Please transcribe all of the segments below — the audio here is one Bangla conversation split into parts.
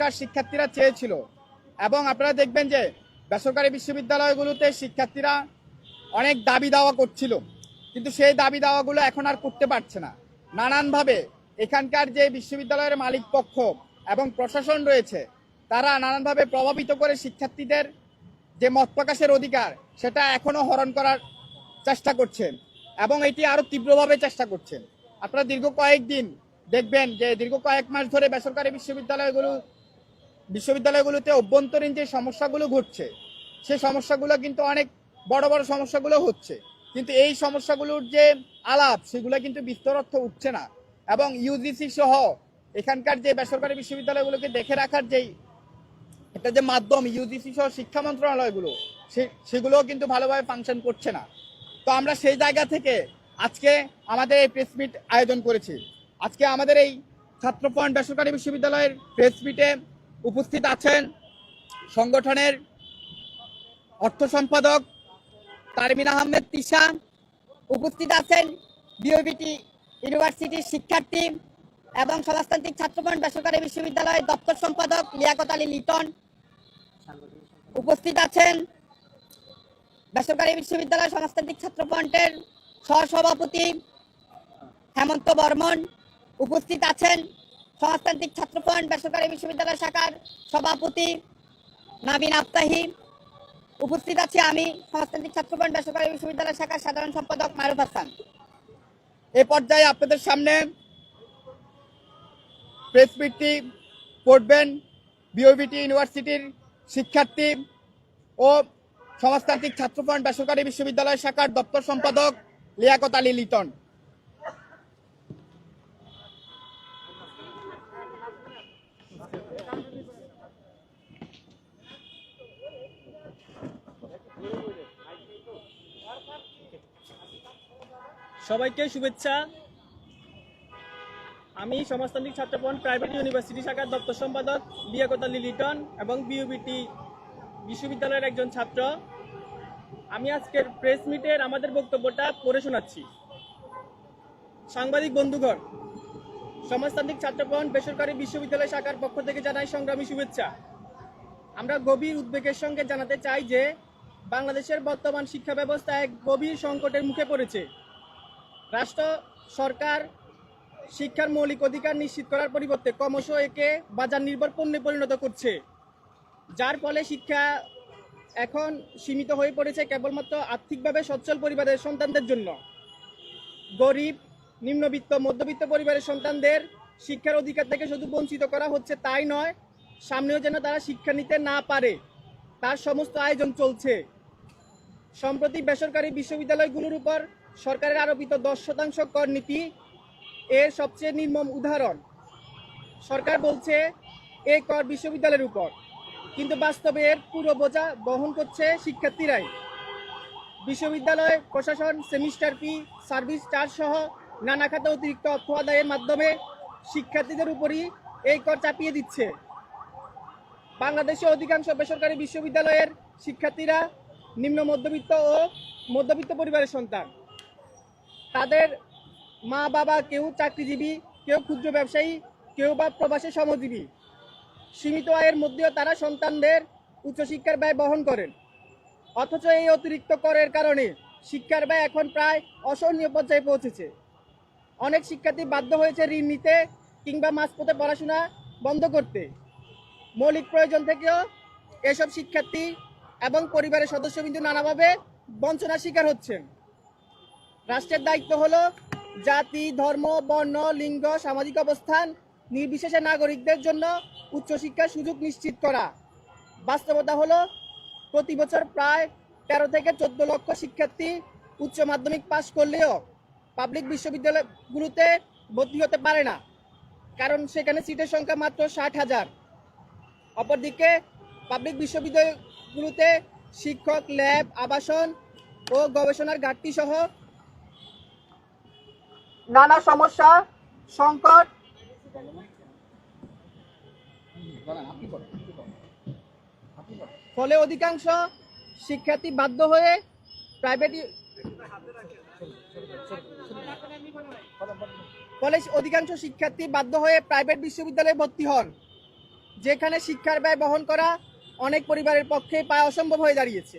শিক্ষার শিক্ষার্থীরা চেয়েছিল। এবং আপনারা দেখবেন যে বেসরকারি বিশ্ববিদ্যালয়গুলোতে শিক্ষার্থীরা অনেক দাবি দাওয়া করছিল। কিন্তু সেই দাবি দাওয়াগুলো এখন আর করতে পারছে না। নানানভাবে এখানকার যে বিশ্ববিদ্যালয়ের মালিক পক্ষ এবং প্রশাসন রয়েছে, তারা নানানভাবে প্রভাবিত করে শিক্ষার্থীদের যে মত প্রকাশের অধিকার, সেটা এখনও হরণ করার চেষ্টা করছেন এবং এটি আরও তীব্রভাবে চেষ্টা করছেন। আপনারা দীর্ঘ কয়েকদিন দেখবেন যে দীর্ঘ কয়েক মাস ধরে বেসরকারি বিশ্ববিদ্যালয়গুলো বিশ্ববিদ্যালয়গুলোতে অভ্যন্তরীণ যে সমস্যাগুলো ঘটছে, সে সমস্যাগুলো কিন্তু অনেক বড় বড় সমস্যাগুলো হচ্ছে। কিন্তু এই সমস্যাগুলোর যে আলাপ, সেগুলো কিন্তু বিস্তরত্ব উঠছে না। এবং ইউজিসি সহ এখানকার যে বেসরকারি বিশ্ববিদ্যালয়গুলোকে দেখে রাখার যেই একটা যে মাধ্যম ইউজিসি সহ শিক্ষা মন্ত্রণালয়গুলো, সে- সেগুলোও কিন্তু ভালোভাবে ফাংশন করছে না। তো আমরা সেই জায়গা থেকে আজকে আমাদের এই প্রেস মিট আয়োজন করেছি। আজকে আমাদের এই ছাত্র ফ্রন্ট বেসরকারি বিশ্ববিদ্যালয়ের প্রেস মিটে উপস্থিত আছেন সংগঠনের অর্থ সম্পাদক তারমিন আহমেদ তিশা, উপস্থিত আছেন বিওবিটি ইউনিভার্সিটির শিক্ষার্থী এবং সমাজতান্ত্রিক ছাত্রফ্রন্ট বেসরকারি বিশ্ববিদ্যালয়ের দপ্তর সম্পাদক লিয়াকত আলী লিটন। উপস্থিত আছেন বেসরকারি বিশ্ববিদ্যালয় সমাজতান্ত্রিক ছাত্রফ্রন্টের সহসভাপতি হেমন্ত বর্মন। উপস্থিত আছেন সমাজতান্ত্রিক ছাত্রফ্রন্ট বেসরকারি বিশ্ববিদ্যালয় শাখার সভাপতি নাবিন আফতাহি। উপস্থিত আছি আমি সমাজতান্ত্রিক ছাত্রফ্রন্ট বেসরকারি বিশ্ববিদ্যালয় শাখার সাধারণ সম্পাদক মারুফ হাসান। এ পর্যায়ে আপনাদের সামনে প্রেস মিটটি পড়বেন বিওবিটি ইউনিভার্সিটির শিক্ষার্থী ও সমাজতান্ত্রিক ছাত্রফ্রন্ট বেসরকারি বিশ্ববিদ্যালয় শাখার দপ্তর সম্পাদক লিয়াকত আলী লিটন। সবাইকে শুভেচ্ছা। আমি সমাজতান্ত্রিক ছাত্রফ্রন্ট প্রাইভেট ইউনিভার্সিটি শাখার দপ্তর সম্পাদক লিয়াকত আলী লিটন এবং বিউবিটি বিশ্ববিদ্যালয়ের একজন ছাত্র। আমি আজকের প্রেস মিটের আমাদের বক্তব্যটা পড়ে শোনাচ্ছি। সাংবাদিক বন্ধুগণ, সমাজতান্ত্রিক ছাত্রফ্রন্ট বেসরকারি বিশ্ববিদ্যালয় শাখার পক্ষ থেকে জানাই সংগ্রামী শুভেচ্ছা। আমরা গভীর উদ্বেগের সঙ্গে জানাতে চাই যে, বাংলাদেশের বর্তমান শিক্ষা ব্যবস্থা এক গভীর সংকটের মুখে পড়েছে। রাষ্ট্র, সরকার, শিক্ষার মৌলিক অধিকার নিশ্চিত করার পরিবর্তে ক্রমশ একে বাজার নির্ভর পণ্যে পরিণত করছে। যার ফলে শিক্ষা এখন সীমিত হয়ে পড়েছে কেবলমাত্র আর্থিকভাবে সচ্ছল পরিবারের সন্তানদের জন্য। গরিব, নিম্নবিত্ত, মধ্যবিত্ত পরিবারের সন্তানদের শিক্ষার অধিকার থেকে শুধু বঞ্চিত করা হচ্ছে তাই নয়, সামনেও যেন তারা শিক্ষা নিতে না পারে, তার সমস্ত আয়োজন চলছে। সম্প্রতি বেসরকারি বিশ্ববিদ্যালয়গুলোর উপর সরকারের আরোপিত দশ শতাংশ কর নীতি এর সবচেয়ে নির্মম উদাহরণ। সরকার বলছে এই কর বিশ্ববিদ্যালয়ের উপর, কিন্তু বাস্তবে এর পুরো বোঝা বহন করছে শিক্ষার্থীরাই। বিশ্ববিদ্যালয়, প্রশাসন, সেমিস্টার ফি, সার্ভিস চার্জ সহ নানা খাতে অতিরিক্ত অর্থ আদায়ের মাধ্যমে শিক্ষার্থীদের উপরই এই কর চাপিয়ে দিচ্ছে। বাংলাদেশে অধিকাংশ বেসরকারি বিশ্ববিদ্যালয়ের শিক্ষার্থীরা নিম্ন মধ্যবিত্ত ও মধ্যবিত্ত পরিবারের সন্তান। তাদের মা বাবা কেউ চাকরিজীবী, কেউ ক্ষুদ্র ব্যবসায়ী, কেউ বা প্রবাসী শ্রমজীবী। সীমিত আয়ের মধ্যেও তারা সন্তানদের উচ্চশিক্ষার ব্যয় বহন করেন। অথচ এই অতিরিক্ত করের কারণে শিক্ষার ব্যয় এখন প্রায় অসহনীয় পর্যায়ে পৌঁছেছে। অনেক শিক্ষার্থী বাধ্য হয়েছে ঋণ নিতে কিংবা মাঝপথে পড়াশোনা বন্ধ করতে। মৌলিক প্রয়োজন থেকেও এসব শিক্ষার্থী এবং পরিবারের সদস্যবিন্দু নানাভাবে বঞ্চনার শিকার হচ্ছেন। রাষ্ট্রের দায়িত্ব হলো জাতি, ধর্ম, বর্ণ, লিঙ্গ, সামাজিক অবস্থান, নির্বিশেষে নাগরিকদের জন্য উচ্চশিক্ষার সুযোগ নিশ্চিত করা। বাস্তবতা হলো প্রতি বছর প্রায় তেরো থেকে চোদ্দ লক্ষ শিক্ষার্থী উচ্চ মাধ্যমিক পাশ করলেও পাবলিক বিশ্ববিদ্যালয়গুলোতে ভর্তি হতে পারে না, কারণ সেখানে সিটের সংখ্যা মাত্র ষাট হাজার। অপরদিকে পাবলিক বিশ্ববিদ্যালয়গুলোতে শিক্ষক, ল্যাব, আবাসন ও গবেষণার ঘাটতি সহ নানা সমস্যা, সংকট। ফলে অধিকাংশ শিক্ষার্থী বাধ্য হয়ে প্রাইভেট ফলে অধিকাংশ শিক্ষার্থী বাধ্য হয়ে প্রাইভেট বিশ্ববিদ্যালয়ে ভর্তি হন, যেখানে শিক্ষার ব্যয় বহন করা অনেক পরিবারের পক্ষে প্রায় অসম্ভব হয়ে দাঁড়িয়েছে।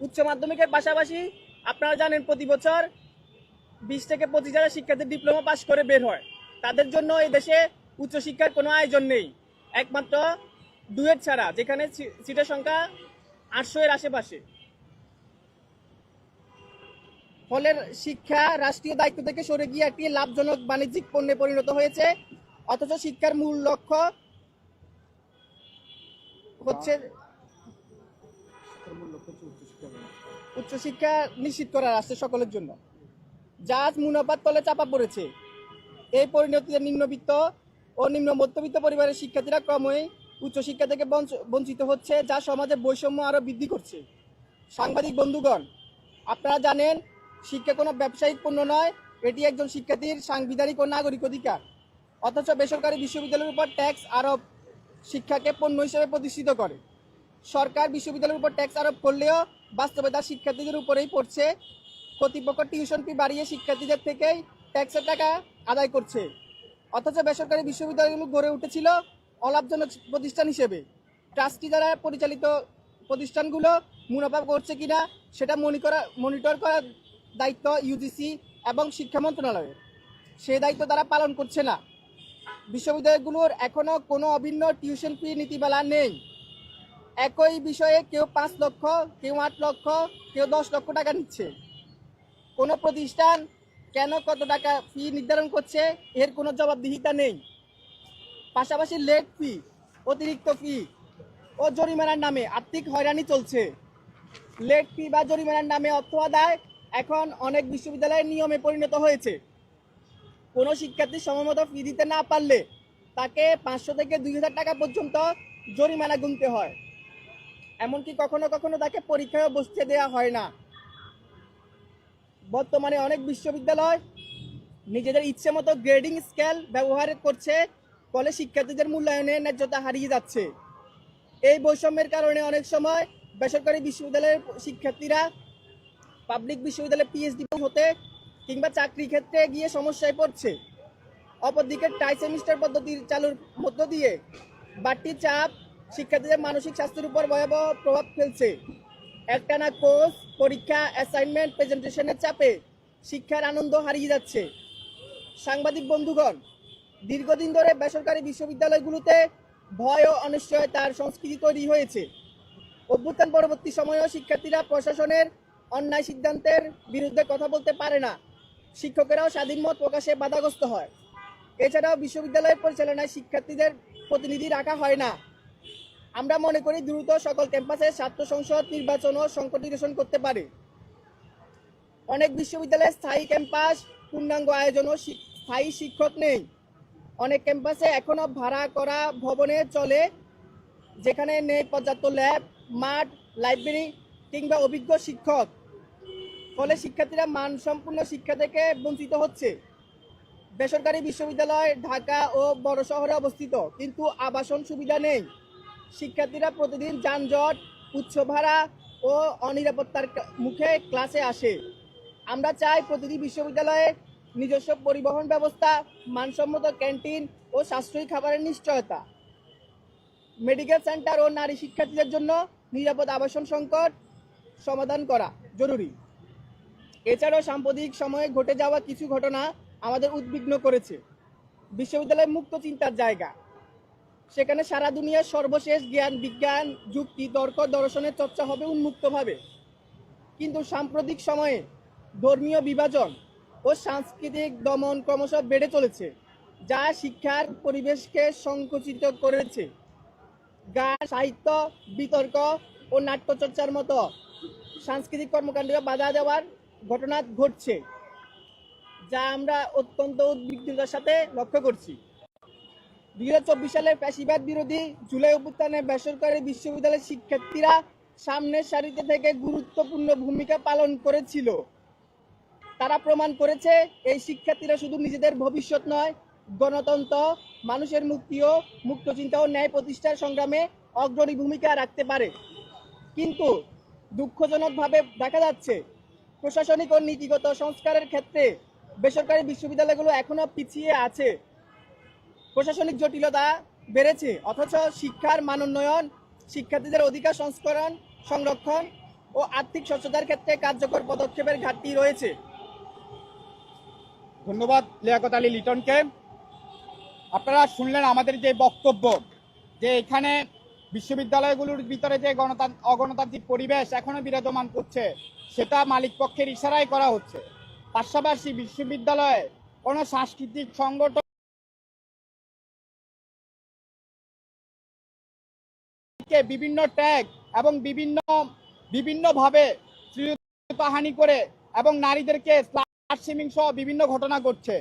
উচ্চ মাধ্যমিকের পাশাপাশি আপনারা জানেন প্রতি বছর বিশ থেকে পঁচিশ হাজার শিক্ষার্থী ডিপ্লোমা পাশ করে বের হয়। তাদের জন্য এই দেশে উচ্চশিক্ষার কোনো আয়োজন নেই। একমাত্র ডুয়েট ছাড়া, যেখানে সিটের সংখ্যা আটশো এর আশেপাশে। ফলে শিক্ষা রাষ্ট্রীয় দায়িত্ব থেকে সরে গিয়ে একটি লাভজনক বাণিজ্যিক পণ্যে পরিণত হয়েছে। অথচ শিক্ষার মূল লক্ষ্য হচ্ছে উচ্চশিক্ষা নিশ্চিত করা রাষ্ট্রের সকলের জন্য। আজ মুনাফার তলে চাপা পড়েছে। এই পরিণতিতে নিম্নবিত্ত ও নিম্ন মধ্যবিত্ত পরিবারের শিক্ষার্থীরা ক্রমে উচ্চশিক্ষা থেকে বঞ্চ- বঞ্চিত হচ্ছে, যা সমাজে বৈষম্য আরও বৃদ্ধি করছে। সাংবাদিক বন্ধুগণ, আপনারা জানেন, শিক্ষা কোনো ব্যবসায়িক পণ্য নয়, এটি একজন শিক্ষার্থীর সাংবিধানিক ও নাগরিক অধিকার। অথচ বেসরকারি বিশ্ববিদ্যালয়ের উপর ট্যাক্স আরোপ শিক্ষাকে পণ্য হিসেবে প্রতিষ্ঠিত করে। সরকার বিশ্ববিদ্যালয়ের উপর ট্যাক্স আরোপ করলেও বাস্তবে তা শিক্ষার্থীদের উপরেই পড়ছে কর্তৃপক্ষ টিউশন ফি বাড়িয়ে শিক্ষার্থীদের থেকেই ট্যাক্সের টাকা আদায় করছে। অথচ বেসরকারি বিশ্ববিদ্যালয়গুলো গড়ে উঠেছিল অলাভজনক প্রতিষ্ঠান হিসেবে। ট্রাস্টি দ্বারা পরিচালিত প্রতিষ্ঠানগুলো মুনাফা করছে কিনা সেটা মনিটর মনিটর করার দায়িত্ব ইউজিসি এবং শিক্ষা মন্ত্রণালয়ের। সেই দায়িত্ব তারা পালন করছে না। বিশ্ববিদ্যালয়গুলোর এখনও কোনো অভিন্ন টিউশন ফি নীতিমালা নেই। একই বিষয়ে কেউ পাঁচ লক্ষ, কেউ আট লক্ষ, কেউ দশ লক্ষ টাকা নিচ্ছে। কোনো প্রতিষ্ঠান কেন কত টাকা ফি নির্ধারণ করছে, এর কোনো জবাবদিহিতা নেই। পাশাপাশি লেট ফি অতিরিক্ত ফি ও জরিমানার নামে আর্থিক হয়রানি চলছে। লেট ফি বা জরিমানার নামে অর্থ আদায় এখন অনেক বিশ্ববিদ্যালয়ের নিয়মে পরিণত হয়েছে। কোনো শিক্ষার্থী সময়মতো ফি দিতে না পারলে তাকে পাঁচশো থেকে দুই হাজার টাকা পর্যন্ত জরিমানা গুনতে হয়। এমনকি কখনো কখনো তাকে পরীক্ষায় বসতে দেওয়া হয় না। বর্তমানে অনেক বিশ্ববিদ্যালয় নিজেদের ইচ্ছে মতো গ্রেডিং স্কেল ব্যবহার করছে, ফলে শিক্ষার্থীদের মূল্যায়নে ন্যায্যতা হারিয়ে যাচ্ছে। এই বৈষম্যের কারণে অনেক সময় বেসরকারি বিশ্ববিদ্যালয়ের শিক্ষার্থীরা পাবলিক বিশ্ববিদ্যালয়ে পিএইচডি হতে কিংবা চাকরি ক্ষেত্রে গিয়ে সমস্যায় পড়ছে। অপরদিকে টাই সেমিস্টার পদ্ধতির চালুর মধ্য দিয়ে বাড়তি চাপ শিক্ষার্থীদের মানসিক স্বাস্থ্যের উপর ভয়াবহ প্রভাব ফেলছে। একটানা কোর্স, পরীক্ষা অ্যাসাইনমেন্ট প্রেজেন্টেশনের চাপে শিক্ষার আনন্দ হারিয়ে যাচ্ছে। সাংবাদিক বন্ধুগণ, দীর্ঘদিন ধরে বেসরকারি বিশ্ববিদ্যালয়গুলোতে ভয় ও অনিশ্চয়তার সংস্কৃতি তৈরি হয়েছে। অভ্যুত্থান পরবর্তী সময়েও শিক্ষার্থীরা প্রশাসনের অন্যায় সিদ্ধান্তের বিরুদ্ধে কথা বলতে পারে না। শিক্ষকেরাও স্বাধীন মত প্রকাশে বাধাগ্রস্ত হয়। এছাড়াও বিশ্ববিদ্যালয়ের পরিচালনায় শিক্ষার্থীদের প্রতিনিধি রাখা হয় না। আমরা মনে করি দ্রুত সকল ক্যাম্পাসে ছাত্র সংসদ, নির্বাচন ও সংকটিকরণ করতে পারে। অনেক বিশ্ববিদ্যালয়ে স্থায়ী ক্যাম্পাস, পূর্ণাঙ্গ আয়োজন ও স্থায়ী শিক্ষক নেই। অনেক ক্যাম্পাসে এখনও ভাড়া করা ভবনে চলে, যেখানে নেই পর্যাপ্ত ল্যাব, মাঠ, লাইব্রেরি কিংবা অভিজ্ঞ শিক্ষক। ফলে শিক্ষার্থীরা মানসম্পন্ন শিক্ষা থেকে বঞ্চিত হচ্ছে। বেসরকারি বিশ্ববিদ্যালয়, ঢাকা ও বড় শহরে অবস্থিত, কিন্তু আবাসন সুবিধা নেই। শিক্ষার্থীরা প্রতিদিন যানজট উচ্চ ভাড়া ও অনিরাপত্তার মুখে ক্লাসে আসে। আমরা চাই প্রতিটি বিশ্ববিদ্যালয়ে নিজস্ব পরিবহন ব্যবস্থা, মানসম্মত ক্যান্টিন ও সাশ্রয়ী খাবারের নিশ্চয়তা। মেডিকেল সেন্টার ও নারী শিক্ষার্থীদের জন্য নিরাপদ আবাসন সংকট সমাধান করা জরুরি। এছাড়াও সাম্প্রতিক সময়ে ঘটে যাওয়া কিছু ঘটনা আমাদের উদ্বিগ্ন করেছে। বিশ্ববিদ্যালয় মুক্ত চিন্তার জায়গা। সেখানে সারা দুনিয়ার সর্বশেষ জ্ঞান, বিজ্ঞান, যুক্তি, তর্ক, দর্শনের চর্চা হবে উন্মুক্তভাবে। কিন্তু সাম্প্রতিক সময়ে ধর্মীয় বিভাজন ও সাংস্কৃতিক দমন ক্রমশ বেড়ে চলেছে, যা শিক্ষার পরিবেশকে সংকুচিত করেছে। গান, সাহিত্য, বিতর্ক ও নাট্যচর্চার মতো সাংস্কৃতিক কর্মকাণ্ডে বাধা দেওয়ার ঘটনা ঘটছে, যা আমরা অত্যন্ত উদ্বিগ্নতার সাথে লক্ষ্য করছি। দুই চব্বিশ সালের ফ্যাসিবাদ বিরোধী জুলাই অভ্যুত্থানে বেসরকারি বিশ্ববিদ্যালয়ের শিক্ষার্থীরা সামনের সারিতে থেকে গুরুত্বপূর্ণ ভূমিকা পালন করেছিল। তারা প্রমাণ করেছে, এই শিক্ষার্থীরা শুধু নিজেদের ভবিষ্যৎ নয়, গণতন্ত্র, মানুষের মুক্তি ও মুক্ত চিন্তা ও ন্যায় প্রতিষ্ঠার সংগ্রামে অগ্রণী ভূমিকা রাখতে পারে। কিন্তু দুঃখজনকভাবে দেখা যাচ্ছে, প্রশাসনিক ও নীতিগত সংস্কারের ক্ষেত্রে বেসরকারি বিশ্ববিদ্যালয়গুলো এখনও পিছিয়ে আছে। প্রশাসনিক জটিলতা বেড়েছে, অথচ শিক্ষার মানোন্নয়ন শিক্ষার্থীদের অধিকার সংস্করণ, সংরক্ষণ ও আর্থিক স্বচ্ছতার ক্ষেত্রে কার্যকর পদক্ষেপের ঘাটতি রয়েছে। ধন্যবাদ লিয়াকত আলী লিটনকে। আপনারা শুনলেন আমাদের যে বক্তব্য, যে এখানে বিশ্ববিদ্যালয়গুলোর ভিতরে যে গণতান্ত্রিক অগণতান্ত্রিক পরিবেশ এখনও বিরাজমান করছে, সেটা মালিক পক্ষের ইশারায় করা হচ্ছে। পাশাপাশি বিশ্ববিদ্যালয়ে কোনো সাংস্কৃতিক সংগঠন বিভিন্ন ট্যাগ এবং বিভিন্ন বিভিন্নভাবে শ্লীলতাহানি করে এবং নারীদেরকে স্লাশিমিং সহ বিভিন্ন ঘটনা ঘটছে।